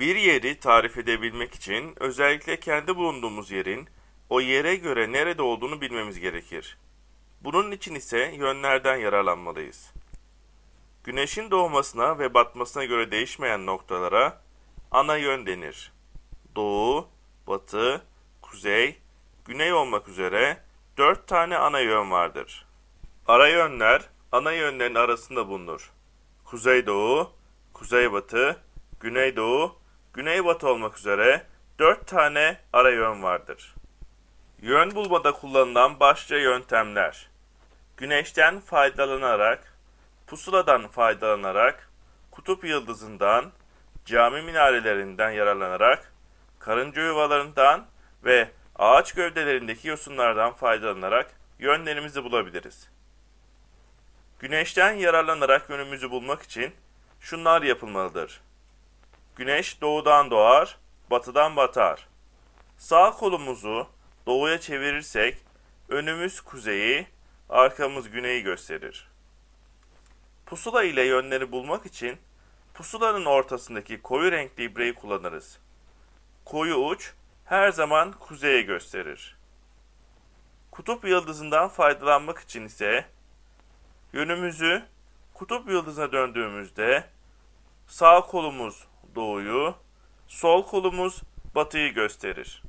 Bir yeri tarif edebilmek için özellikle kendi bulunduğumuz yerin o yere göre nerede olduğunu bilmemiz gerekir. Bunun için ise yönlerden yararlanmalıyız. Güneşin doğmasına ve batmasına göre değişmeyen noktalara ana yön denir. Doğu, batı, kuzey, güney olmak üzere dört tane ana yön vardır. Ara yönler ana yönlerin arasında bulunur. Kuzeydoğu, kuzeybatı, güneydoğu, güneybatı olmak üzere dört tane ara yön vardır. Yön bulmada kullanılan başlıca yöntemler. Güneşten faydalanarak, pusuladan faydalanarak, kutup yıldızından, cami minarelerinden yararlanarak, karınca yuvalarından ve ağaç gövdelerindeki yosunlardan faydalanarak yönlerimizi bulabiliriz. Güneşten yararlanarak yönümüzü bulmak için şunlar yapılmalıdır. Güneş doğudan doğar, batıdan batar. Sağ kolumuzu doğuya çevirirsek önümüz kuzeyi, arkamız güneyi gösterir. Pusula ile yönleri bulmak için pusulanın ortasındaki koyu renkli ibreyi kullanırız. Koyu uç her zaman kuzeye gösterir. Kutup yıldızından faydalanmak için ise yönümüzü kutup yıldızına döndüğümüzde sağ kolumuz doğuyu, sol kolumuz batıyı gösterir.